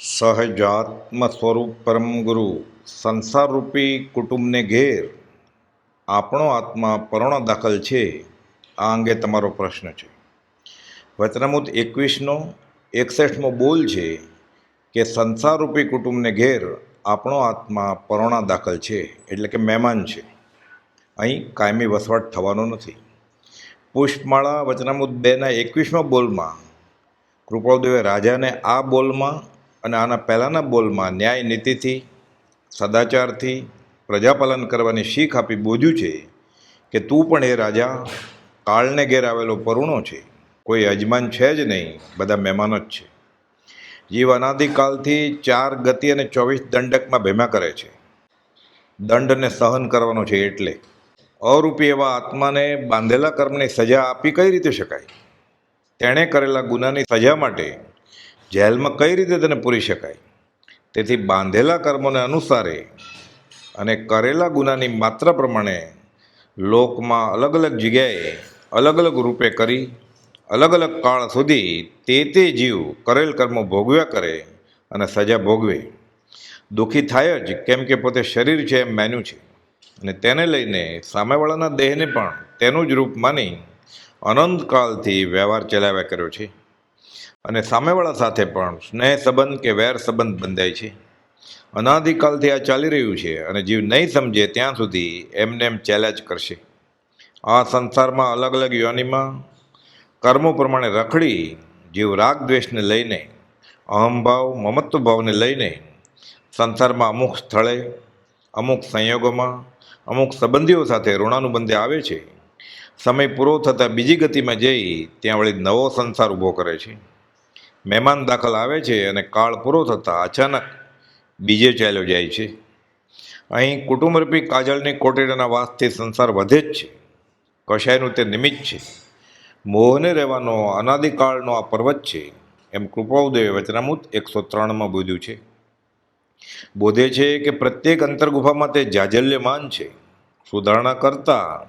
સહજાત્મ સ્વરૂપ પરમ ગુરુ, સંસારરૂપી કુટુંબને ઘેર આપણો આત્મા પરોણો દાખલ છે, આ અંગે તમારો પ્રશ્ન છે. વચનામૂત એકવીસનો એકસઠમો બોલ છે કે સંસારરૂપી કુટુંબને ઘેર આપણો આત્મા પરોણા દાખલ છે, એટલે કે મહેમાન છે. અહીં કાયમી વસવાટ થવાનો નથી. પુષ્પમાળા વચનામુદ બેના એકવીસમા બોલમાં કૃપાળદેવે રાજાને આ બોલમાં અને આના પહેલાંના બોલમાં ન્યાય નીતિથી, સદાચારથી પ્રજાપાલન કરવાની શીખ આપી બોજ્યું છે કે તું પણ એ રાજા, કાળને ઘેર આવેલો પરુણો છે. કોઈ યજમાન છે જ નહીં, બધા મહેમાન જ છે. જીવ અનાદિકાલથી ચાર ગતિ અને ચોવીસ દંડકમાં ભેમા કરે છે. દંડને સહન કરવાનો છે એટલે. અરૂપી એવા આત્માને બાંધેલા કર્મની સજા આપી કઈ રીતે શકાય? તેણે કરેલા ગુનાની સજા માટે જેલમાં કઈ રીતે તેને પૂરી શકાય? તેથી બાંધેલા કર્મોને અનુસારે અને કરેલા ગુનાની માત્રા પ્રમાણે લોકમાં અલગ અલગ જગ્યાએ અલગ અલગ રૂપે કરી, અલગ અલગ કાળ સુધી તે તે જીવ કરેલ કર્મો ભોગવ્યા કરે અને સજા ભોગવે. દુઃખી થાય જ કેમ કે પોતે શરીર છે એમ માન્યું છે. અને તેને લઈને સામેવાળાના દેહને પણ તેનું જ રૂપ માની અનંતકાળથી વ્યવહાર ચલાવ્યા કર્યો છે. અને સામેવાળા સાથે પણ સ્નેહ સંબંધ કે વેર સંબંધ બંધાય છે. અનાદિકાલથી આ ચાલી રહ્યું છે અને જીવ નહીં સમજે ત્યાં સુધી એમને એમ ચેલેન્જ કરશે. આ સંસારમાં અલગ અલગ યોનિમાં કર્મો પ્રમાણે રખડી જીવ રાગ દ્વેષને લઈને અહમભાવ મમત્વ ભાવને લઈને સંસારમાં અમુક સ્થળે, અમુક સંયોગોમાં, અમુક સંબંધીઓ સાથે ઋણાનુબંધે આવે છે. સમય પૂરો થતાં બીજી ગતિમાં જઈ ત્યાં વળી નવો સંસાર ઊભો કરે છે. મહેમાન દાખલ આવે છે અને કાળ પૂરો થતાં અચાનક બીજે ચાલ્યો જાય છે. અહીં કુટુંબરૂપી કાજળની કોટેડાના વાસથી સંસાર વધે જ છે. કશાયનું તે નિમિત્ત છે. મોહને રહેવાનો અનાદિકાળનો આ પર્વત છે. એમ કૃપાઉદેવે વચનામૂત એકસો ત્રણમાં બોધ્યું છે. બોધે છે કે પ્રત્યેક અંતર્ગુફામાં તે જાજલ્યમાન છે. સુધારણા કરતાં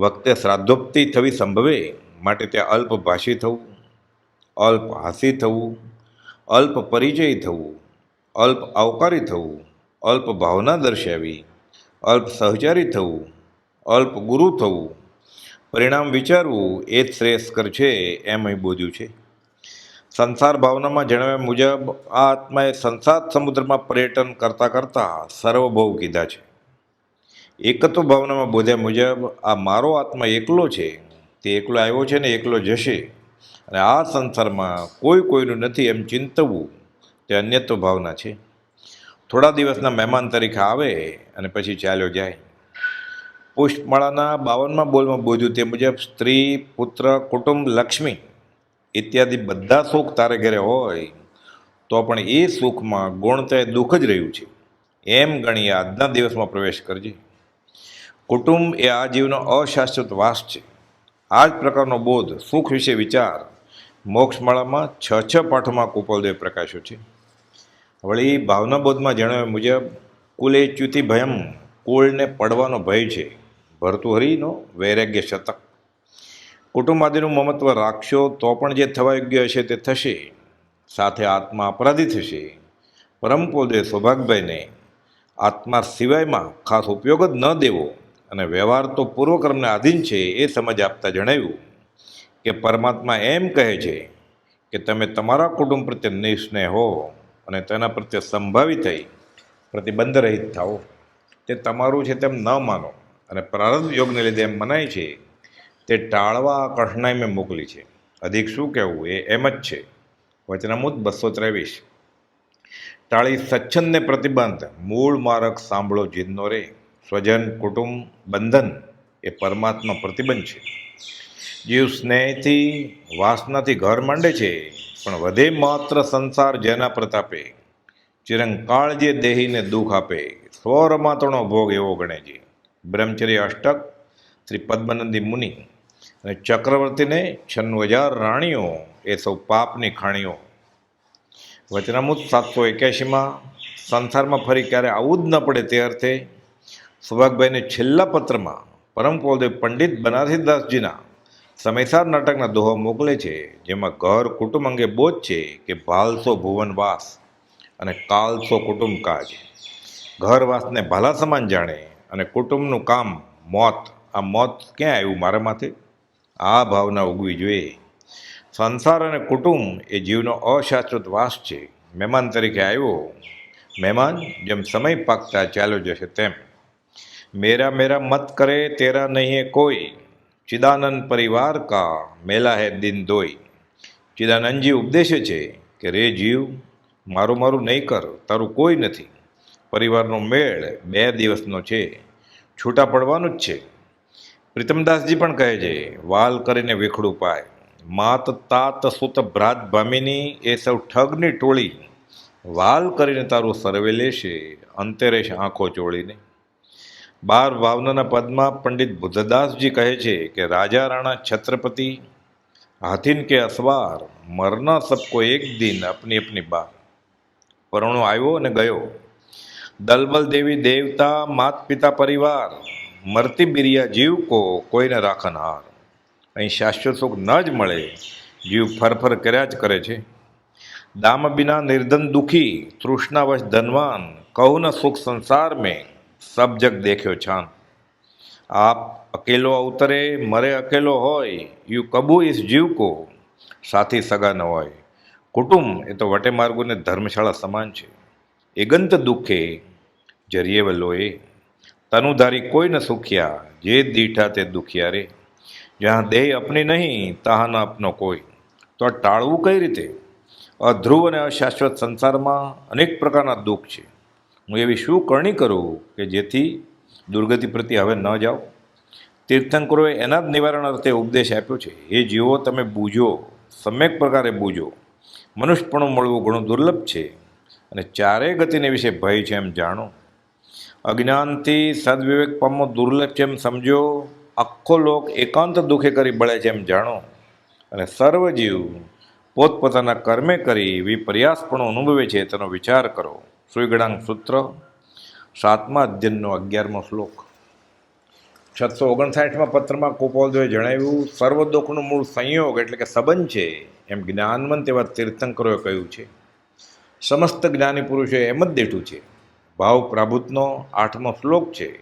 વખતે શ્રાદ્ધોક્તિ થવી સંભવે, માટે ત્યાં અલ્પભાષી થવું. અલ્પ હાસી થવું, અલ્પ પરિચય થવું, અલ્પ આવકારી થવું, અલ્પ ભાવના દર્શાવી, અલ્પ સહચારી થવું, અલ્પ ગુરુ થવું, પરિણામ વિચારવું એ જ શ્રેષ્ઠકર છે એમ અહીં બોધ્યું છે. સંસાર ભાવનામાં જણાવ્યા મુજબ આ આત્માએ સંસાર સમુદ્રમાં પર્યટન કરતાં કરતાં સર્વભોગ કીધા છે. એકત્વ ભાવનામાં બોધ્યા મુજબ આ મારો આત્મા એકલો છે, તે એકલો આવ્યો છે ને એકલો જશે. અને આ સંસારમાં કોઈ કોઈનું નથી એમ ચિંતવું તે અન્યત્વ ભાવના છે. થોડા દિવસના મહેમાન તરીકે આવે અને પછી ચાલ્યો જાય. પુષ્પમાળાના બાવનમાં બોલમાં બોધ્યું તે મુજબ સ્ત્રી, પુત્ર, કુટુંબ, લક્ષ્મી ઇત્યાદિ બધા સુખ તારે ઘરે હોય તો પણ એ સુખમાં ગુણતા દુઃખ જ રહ્યું છે. એમ ગણી આજના દિવસમાં પ્રવેશ કરજે. કુટુંબ એ આ જીવનો અશાશ્વત વાસ છે. આ જ પ્રકારનો બોધ સુખ વિશે વિચાર મોક્ષમાળામાં છ છ પાઠોમાં કુપલદેવ પ્રકાશ્યો છે. વળી ભાવના બોધમાં જણાવ્યા મુજબ, કુલે ચ્યુતિ ભયમ કુળને પડવાનો ભય છે. ભરતુહરીનો વૈરાગ્ય શતક. કુટુંબ આદિનું મમત્વ રાખશો તો પણ જે થવા યોગ્ય હશે તે થશે. સાથે આત્મા અપરાધી થશે. પરમ પોદે સૌભાગભાઈને આત્મા સિવાયમાં ખાસ ઉપયોગ જ ન દેવો અને વ્યવહાર તો પૂર્વક્રમને આધીન છે એ સમજ આપતા જણાવ્યું. કે પરમાત્મા એમ કહે છે કે તમે તમારા કુટુંબ પ્રત્યે નિસ્નેહ હો અને તેના પ્રત્યે સંભાવી થઈ, પ્રતિબંધ રહિત થાઓ. તે તમારું છે તેમ ન માનો અને પ્રારબ્ધ યોગને લીધે એમ મનાય છે, તે ટાળવા કઠણાઈ મેં મોકલી છે. અધિક શું કહેવું એ એમ જ છે. વચનામૂત બસો ત્રેવીસ. ટાળી સચ્છંદને પ્રતિબંધ, મૂળ માર્ગ સાંભળો જીદનો રે સ્વજન, કુટુંબ, બંધન એ પરમાત્મા પ્રતિબંધ છે. જીવ સ્નેહથી વાસનાથી ઘર માંડે છે, પણ વધે માત્ર સંસાર જેના પ્રતાપે. ચિરંકાળ જે દેહીને દુઃખ આપે સ્વરમાતણો ભોગ એવો ગણે છે. બ્રહ્મચર્ય અષ્ટક, શ્રી પદ્મનંદી મુનિ અને ચક્રવર્તીને છન્નું હજાર રાણીઓ એ સૌ પાપની ખાણીઓ. વચનામૃત સાતસો એક્યાસીમાં, સંસારમાં ફરી ક્યારે આવું જ ન પડે તે અર્થે સુભાગભાઈને છેલ્લા પત્રમાં પરમ કુલદેવ પંડિત બનારસીદાસજીના સમયસાર નાટકના દોહો મોકલે છે, જેમાં ઘર કુટુંબ અંગે બોધ છે કે ભાલસો ભુવનવાસ અને કાલસો કુટુંબ કાજ. ઘરવાસને ભાલા સમાન જાણે અને કુટુંબનું કામ મોત. આ મોત ક્યાં આવ્યું મારા માથે? આ ભાવના ઉગવી જોઈએ. સંસાર અને કુટુંબ એ જીવનો અશાશ્વત વાસ છે. મહેમાન તરીકે આવ્યો. મહેમાન, જેમ સમય પાકતા ચાલ્યો જશે તેમ. મેરા મેરા મત કરે, તેરા નહીં કોઈ. ચિદાનંદ પરિવાર કા મેલા હે દિન દોઈ ચિદાનંદજી ઉપદેશે છે કે, રે જીવ, મારું મારું નહીં કર, તારું કોઈ નથી. પરિવારનો મેળ બે દિવસનો છે. છૂટા પડવાનું જ છે. પ્રીતમદાસજી પણ કહે છે, વાલ કરીને વેખડું પાય. માત તાત સુત ભ્રાત ભામિની, એ સૌ ઠગની ટોળી. વાલ કરીને તારું સર્વે લેશે, અંતે રહેશે આંખો ચોળીને. બાર ભાવનાના પદમાં પંડિત બુદ્ધદાસજી કહે છે કે, રાજા રાણા છત્રપતિ, હાથીન કે અસવાર, મરના સબકો એક દિન અપની અપની બાર. પરણો આવ્યો અને ગયો. દલબલ દેવી દેવતા માત પિતા પરિવાર, મરતી બિરિયા જીવ કો કોઈને રાખનહાર અહીં શાશ્વત સુખ ન જ મળે, જીવ ફરફર કર્યા જ કરે છે. દામ બિના નિર્ધન દુખી, તૃષ્ણાવશ ધનવાન કહું ન સુખ સંસાર મેં સબ જગ દેખ્યો છાન. આપ અકેલો અવતરે, મરે અકેલો હોય, યુ કબુ ઇસ જીવ કો, સાથી સગા ન હોય. કુટુંબ એ તો વટે માર્ગોને ધર્મશાળા સમાન છે. એગંત દુઃખે જરીએ વલોએ. તનુધારી કોઈ ન સુખ્યા, જે દીઠા તે દુખ્યા રે. જ્યાં દેહ અપની નહીં તહાં ન અપનો કોઈ. તો આ ટાળવું કઈ રીતે? અધ્રુવ અને અશાશ્વત સંસારમાં અનેક પ્રકારના દુઃખ છે. હું એવી શું કરણી કરું કે જેથી દુર્ગતિ પ્રત્યે હવે ન જાઓ? તીર્થંકરોએ એના જ નિવારણ અર્થે ઉપદેશ આપ્યો છે એ જીવો, તમે બૂજો, સમ્યક પ્રકારે બૂજો. મનુષ્યપણું મળવું ઘણું દુર્લભ છે અને ચારેય ગતિને વિશે ભય છે એમ જાણો. અજ્ઞાનથી સદવિવેક પામો દુર્લભ છે એમ સમજો. આખો લોક એકાંત દુઃખે કરી બળે છે એમ જાણો. અને સર્વજીવ પોતપોતાના કર્મે કરી વિપર્યાસપણું અનુભવે છે તેનો વિચાર કરો. સુઈગણાંગ સૂત્ર, સાતમા અધ્યયનનો અગિયારમો શ્લોક. છસો ઓગણસાઠમાં પત્રમાં કુપોલદોએ જણાવ્યું, સર્વ દુઃખનું મૂળ સંયોગ એટલે કે સંબંધ છે. એમ જ્ઞાનવંત એવા તીર્થંકરોએ કહ્યું છે. સમસ્ત જ્ઞાની પુરુષોએ એમ જ દેઠું છે. ભાવ પ્રાભૂતનો આઠમો શ્લોક છે.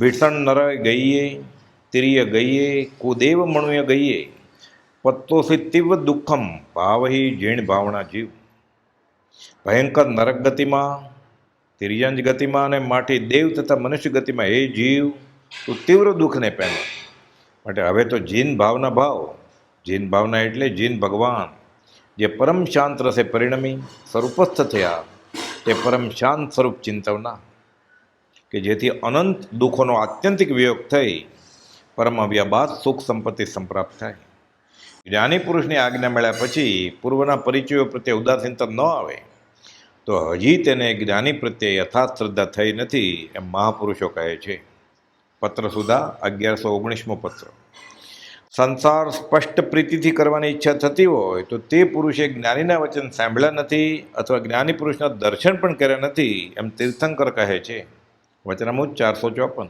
ભીષણ નર ગઈએ, તિર્ય ગઈએ, કુદેવ મણુય ગઈએ, પત્તોસી તીવ્ર દુઃખમ, ભાવહી જીણ ભાવના જીવ. ભયંકર નરક ગતિમાં, તિર્યંજ ગતિમાં અને માટી દેવ તથા મનુષ્ય ગતિમાં એ જીવ તું તીવ્ર દુઃખને પહેલો માટે હવે તો જીન ભાવના ભાવ, જીન ભાવના એટલે જીન ભગવાન, જે પરમ શાંત રસે પરિણમી, સ્વરૂપસ્થ થયા, તે પરમ શાંત સ્વરૂપ ચિંતવના કે જેથી અનંત દુઃખોનો આત્યંતિક વિયોગ થઈ, પરમ અવ્યાબાદ સુખ સંપત્તિ સંપ્રાપ્ત થાય. જ્ઞાની પુરુષની આજ્ઞા મળ્યા પછી પૂર્વના પરિચયો પ્રત્યે ઉદાસીનતા ન આવે. તો હજી તેને જ્ઞાની પ્રત્યે યથાર્થ શ્રદ્ધા થઈ નથી એમ મહાપુરુષો કહે છે. પત્ર સુધા અગિયારસો ઓગણીસમો પત્ર. સંસાર સ્પષ્ટ પ્રીતિથી કરવાની ઈચ્છા થતી હોય તો તે પુરુષે જ્ઞાનીના વચન સાંભળ્યા નથી અથવા જ્ઞાની પુરુષના દર્શન પણ કર્યા નથી એમ તીર્થંકર કહે છે. વચનામુજ ચારસો ચોપન.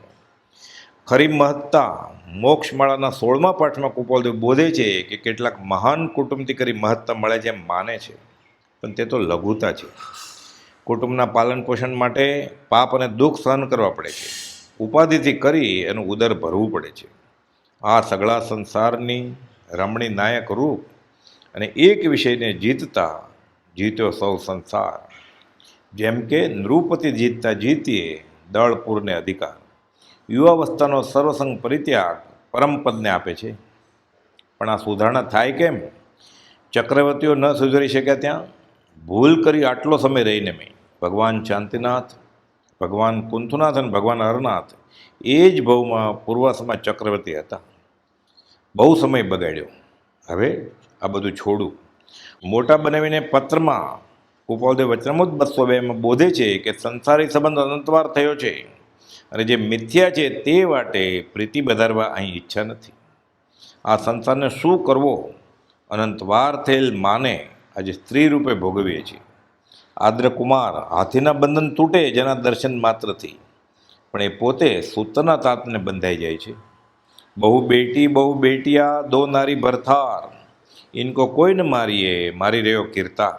ખરી મહત્તા મોક્ષમાળાના સોળમા પાઠમાં કુપોલદેવ બોધે છે કે કેટલાક મહાન કુટુંબથી કરી મહત્તા મળે છે એમ માને છે. પણ તે તો લઘુતા છે. કુટુંબના પાલન પોષણ માટે પાપ અને દુઃખ સહન કરવા પડે છે. ઉપાધિથી કરી એનું ઉદર ભરવું પડે છે. આ સગળા સંસારની રમણી નાયક રૂપ અને એક વિષયને જીતતા જીત્યો સૌ સંસાર. જેમ કે નૃપતિ જીતતા જીતીએ દળપૂરને અધિકાર. યુવાવસ્થાનો સર્વસંગ પરિત્યાગ પરમપદને આપે છે. પણ આ સુધારણા થાય કેમ? ચક્રવર્તીઓ ન સુધરી શક્યા ત્યાં? ભૂલ કરી આટલો સમય રહીને મેં. ભગવાન શાંતિનાથ, ભગવાન કુંથુનાથ અને ભગવાન હરનાથ એ જ ભવમાં પૂર્વાસમાં ચક્રવર્તી હતા. બહુ સમય બગાડ્યો. હવે આ બધું છોડું. મોટા બનાવીને પત્રમાં કુપાલદેવ વચનમુદ બસો બેમાં બોધે છે કે સંસારી સંબંધ અનંતવાર થયો છે અને જે મિથ્યા છે તે માટે પ્રીતિ વધારવા અહીં ઈચ્છા નથી. આ સંસારને શું કરવો? અનંતવાર થયેલ માને આજે સ્ત્રી રૂપે ભોગવીએ છીએ. આદ્રકુમાર હાથીના બંધન તૂટે જેના દર્શન માત્રથી પણ એ પોતે સૂતરના તાતને બંધાઈ જાય છે. બહુ બેટી, બહુ બેટિયા, દો નારી ભરથાર. ઇનકો કોઈ ન મારીએ, મારી રહ્યો કીર્તાર.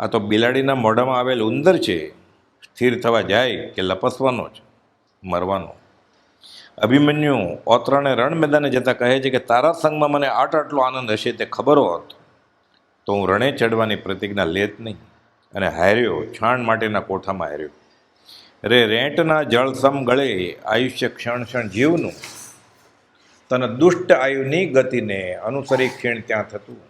આ તો બિલાડીના મોઢામાં આવેલ ઉંદર છે. સ્થિર થવા જાય કે લપસવાનો જ, મરવાનો. અભિમન્યુ ઓતરાને રણ મેદાને જતાં કહે છે કે તારા સંગમાં મને આટ આટલો આનંદ હશે તે ખબર હોત. તો હું રણે ચડવાની પ્રતિજ્ઞા લેત નહીં અને હાર્યો, છાણ માટેના કોઠામાં હાર્યો. રે રેંટના જળસમ ગળે આયુષ્ય ક્ષણ ક્ષણ જીવનું, તન દુષ્ટ આયુની ગતિને અનુસરી ક્ષીણ ત્યાં થતું.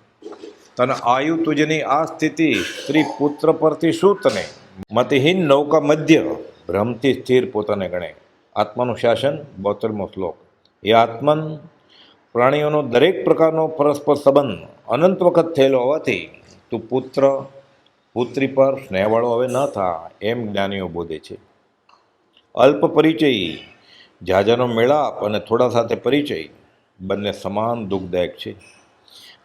તન આયુ તુજની આ સ્થિતિ સ્ત્રી પુત્ર પરથી શું તને મતિહીન નૌકા મધ્ય ભ્રમથી સ્થિર પોતાને ગણે. આત્માનું શાસન બોતેરમો શ્લોક. એ આત્મન પ્રાણીઓનો દરેક પ્રકારનો પરસ્પર સંબંધ અનંત વખત થયેલો હોવાથી તું પુત્ર, પુત્રી પર સ્નેહવાળો હવે ન થા, એમ જ્ઞાનીઓ બોધે છે. અલ્પ પરિચય જાજાનો મેળાપ અને થોડા સાથે પરિચય બંને સમાન દુઃખદાયક છે.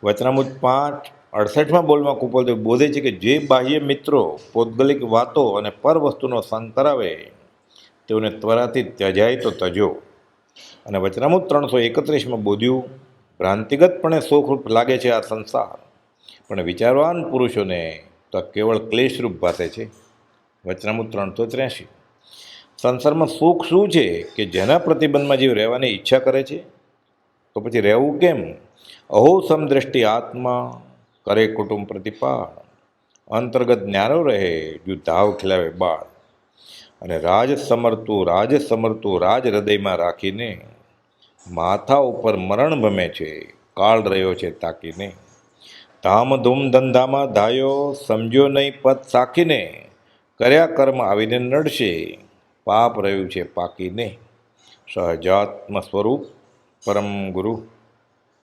વચનામુજ પાંચ, અડસઠમાં બોલમાં કુપલદેવ બોધે છે કે જે બાહ્ય મિત્રો, પૌદ્ગલિક વાતો અને પર વસ્તુનો સંગ કરાવે, તેઓને ત્વરાથી ત્યજાય તો તજો. અને વચનામુદ ત્રણસો એકત્રીસમાં બોધ્યું ભ્રાંતિગતપણે સુખરૂપ લાગે છે આ સંસાર. પણ વિચારવાન પુરુષોને તો કેવળ ક્લેશરૂપ ભાષે છે. વચનામૃત ત્રણસો ત્ર્યાસી સંસારમાં સુખ શું છે કે જેના પ્રતિબંધમાં જીવ રહેવાની ઈચ્છા કરે છે? તો પછી રહેવું કેમ? અહો સમદ્રષ્ટિ આત્મા, કરે કુટુંબ પ્રતિપાળ. અંતર્ગત જ્ઞાનો રહે જો ધાવ ખીલાવે બાળ. અને રાજ સમરતું રાજ સમરતું, રાજ હૃદયમાં રાખીને માથા ઉપર મરણ ભમે છે, કાળ રહ્યો છે તાકીને. ધામધૂમ ધંધામાં ધાયો સમજ્યો નહીં પદ સાખીને. કર્યા કર્મ આવીને નડશે, પાપ રહ્યું છે પાકીને. સહજાત્મ સ્વરૂપ પરમ ગુરુ.